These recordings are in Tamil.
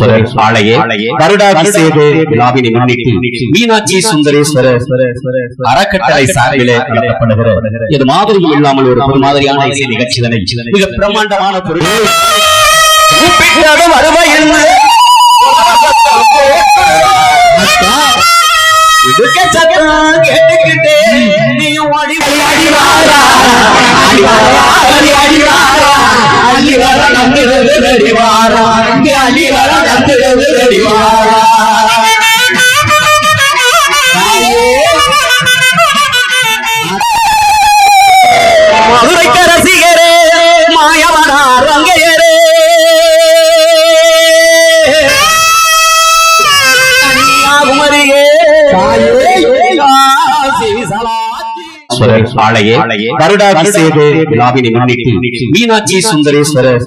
சுந்தரேஸ்வரர் ஆலய வருடாபிஷேக விழாவினை முன்னிட்டு மீனாட்சி சுந்தரேஸ்வரர் அறக்கட்டளை சார்பிலே நடத்தப்படுகிற இது மாதிரியும் இல்லாமல் ஒரு ஒரு மாதிரியான இசை நிகழ்ச்சிதனை. மிக பிரம்மாண்டமான பொருள். ரசிகரே மாயவனா ரங்கையரே கன்னியாகுமரியே காசி சுந்தரேஸ்வரர் ஆலய வருடாபிஷேக விழாவினை முன்னிட்டு மீனாட்சி சுந்தரேஸ்வரர்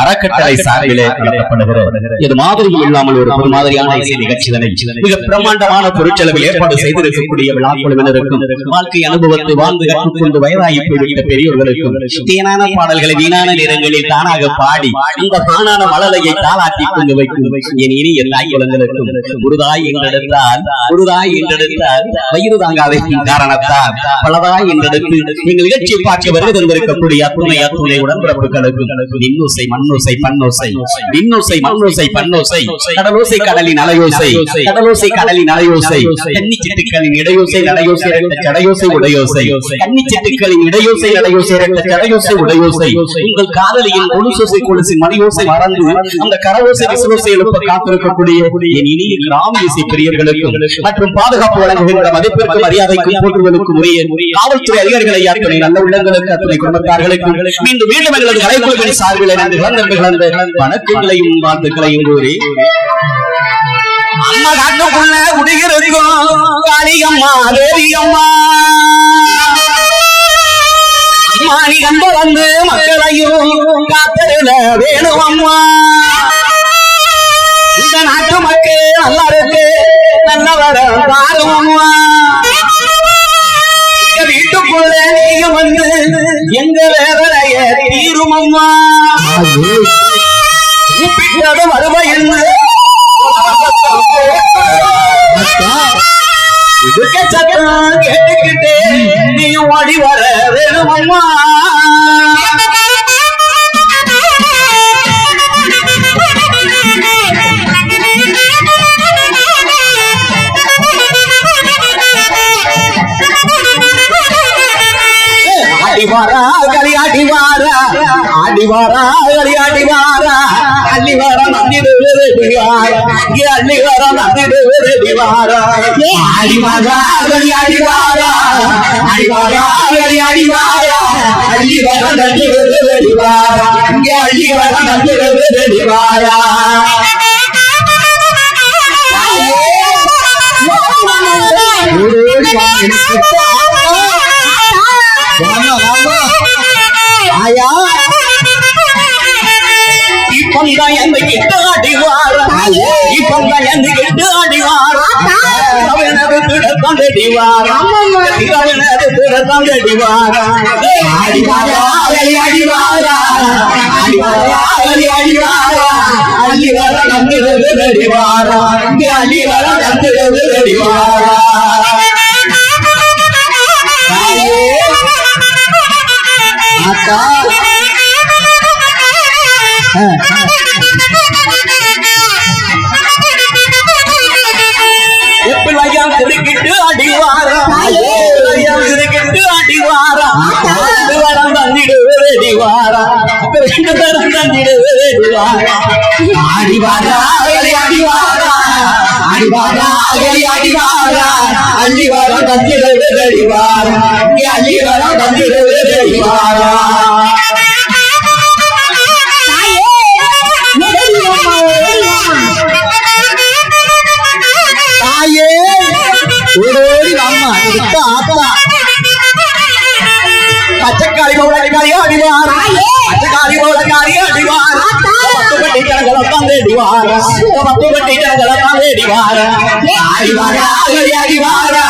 அறக்கட்டளை சார்பிலே நடத்தப்படுகிற இது மாதிரியும் இல்லாமல் ஒரு ஒரு மாதிரியான இசை நிகழ்ச்சிதனை மிக பிரம்மாண்டமான பொருட்செலவில் ஏற்பாடு செய்திருக்கக்கூடிய விழாக்குழுவினருக்கும் வாழ்க்கை அனுபவத்தை வாழ்ந்து கற்றுக்கொண்டு வயதாகி போய்விட்ட பெரியவர்களுக்கும் தேனான பாடல்களை வீணான நேரங்களில் தானாக பாடி இந்த தானான மழலையை தாளாட்டி கொண்டு வைக்கும் என் இனிய தாய் குழந்தைகளுக்கும் குருதாய் என்றெடுத்தால் குருதாய் என்றெடுத்தால் வயிறு தாங்காத காரணத்தால். பலதாய் என்றெடுத்து நீங்கள் நிகழ்ச்சியை பார்க்க வருகை தந்திருக்கக்கூடிய அத்துணை அத்துணை உடன்பிறப்புகளுக்கு இன்னோசை மண்ணோசை பன்னோசை. இன்னோசை மண்ணோசை பன்னோசை. கடலோசை கடலின் அலையோசை. கடலோசை கடலின் அலையோசை. கன்னி சிட்டுக்களின் இடையோசை நடையோசை ரெட்ட ஜடையோசை உடையோசை. கன்னி சிட்டுக்களின் இடையோசை நடையோசை ரெட்ட ஜடையோசை உடையோசை. உங்கள் காதலியின் கொலுசோசை கொலுசை மணியோசை மறந்து அந்த கரவோசை விசுவோசை எழுப்ப காத்திருக்கக்கூடிய என் இனிய கிராம இசை பிரியர்களுக்கும் மற்றும் பாதுகாப்பு வழங்குகின்ற மதிப்பிற்கு மரியாதைக்கும் போற்றுவதற்கும் உரிய காவல்துறை அதிகாரிகளை அத்துணை நல்ல உள்ளங்களுக்கு அத்துணை குடும்பத்தார்களுக்கு. மீண்டும் மீண்டும் எங்களது கலைக்குழுவின் சார்பில் இணைந்து இழந்தவர்கள் அந்த வணக்கங்களையும் வாழ்த்துக்களையும் கூறி. அம்மா காட்டுக்குள்ள குடியிருக்கும் காளியம்மா தேவியம்மா. மாணி கண்டு வந்து மக்களையும் காத்தருள வேணும் அம்மா இந்த நாட்டு மக்கள் நல்லா இருக்கு நல்லவர பாருவம்மா எங்க வேதனைய தீரும் ஆடி வாரா களி ஆடி வாரா இங்கே அள்ளி வர நந்திடு வாரா ஆடி வாரா களி இங்கே இப்பங்க எந்த கிட்ட அடிவாரா இப்பங்க எந்த கிட்ட அடிவாரா அவனது திடத்தம் அடிவாரா அவனது திடத்தம் அடிவாரா அடிவாரா அடிவாரா அடிவாரா அடிவாரா அள்ளி வர நம்பிறது அடிவாரா அள்ளி வர நம்பிறது அடிவாரா அக்கா எப்படியா திருக்கிட்டு அடிவாரா? எப்படியா திருக்கிட்டு அடிவாரா? வரம் தந்திடு அடிவாரா? ரெண்டு அடிவாரா? அடிவாரா? அடிவாரா? அடிவாரா? அள்ளி வரம் தந்திடு அள்ளி வரம் தந்திடு பச்சைக்காளி பவுளக்காரி அடிவாரா பச்சைக்காளி பவுளக்காரி அடிவாரா பத்து கட்டி கணங்களை தந்து அடிவாரா பத்து கட்டி கணங்களை தந்து அடிவாரா அடிவாரா அகடி அடிவாரா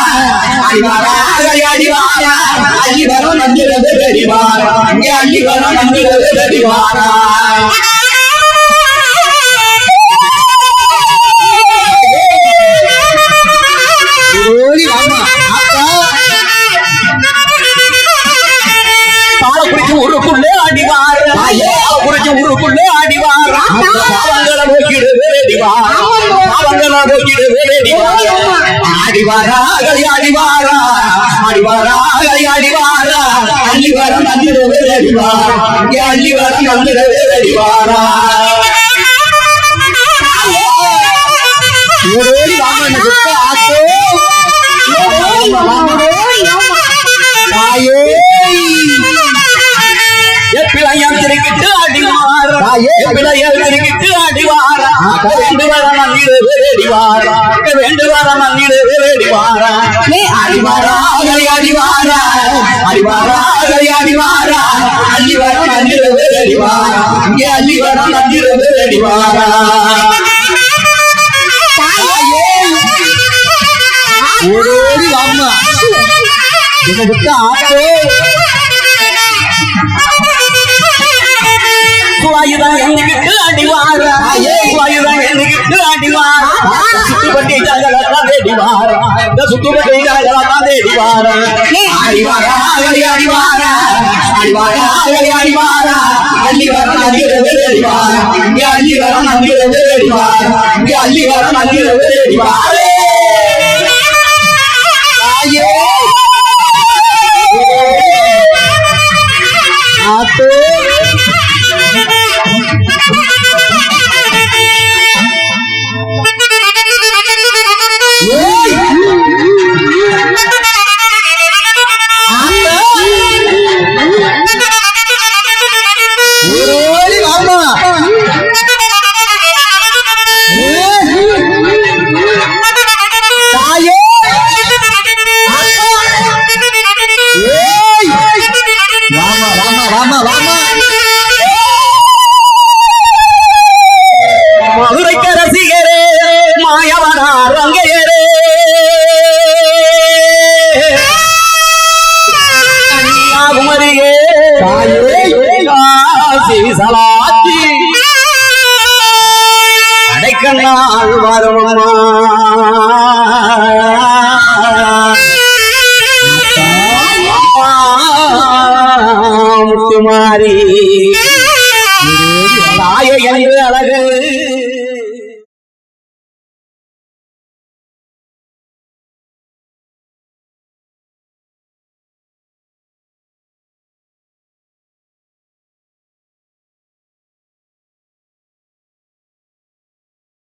அடிவாரா அகடி அடிவாரா அள்ளி வரும் இங்கே வரும் ஆடிவாரா களியாடிவாரா ஆடிவாரா களியாடிவாரா அள்ளிவாரம் அடிவாரா திருக்கிட்டு அடிவாரா? வேண்டு வர நன்னிடு வேடிவாரா வேண்டு வர நன்னிடு வேடிவாரா அடிவாரா? அகலை அடிவாரா? அடிவாரா? அடிவாரா? அள்ளி வர நன்னிடு வேடிவாரா இங்கே அள்ளி வர நன்னிடு வேடிவாரா ஓடோடி விட்டு ஆட்டோ சுவாயுதான் எண்ணிக்கிட்டு அடிவாரா சுவாயுதான் எண்ணிக்கிட்டு அடிவாரா சுத்துப்பட்டி ஜாகலத்தான் தேடிவாரா இந்த சுத்துப்பட்டி ஜாகலத்தான் தேடிவாரா அடிவாரா அடிவாரா அடிவாரா அடிவாரா அள்ளி வர நந்திரவே அடிவாரா இங்கே அள்ளி வர நந்திரவே அடிவாரா இங்கே அள்ளி வர. நந்திரவே அடிவாரா தாயே மாயவனா கன்னியாகுமரியே. சலாத்தி அடைக்கண்ணால் வரணுமா முத்துமாரி.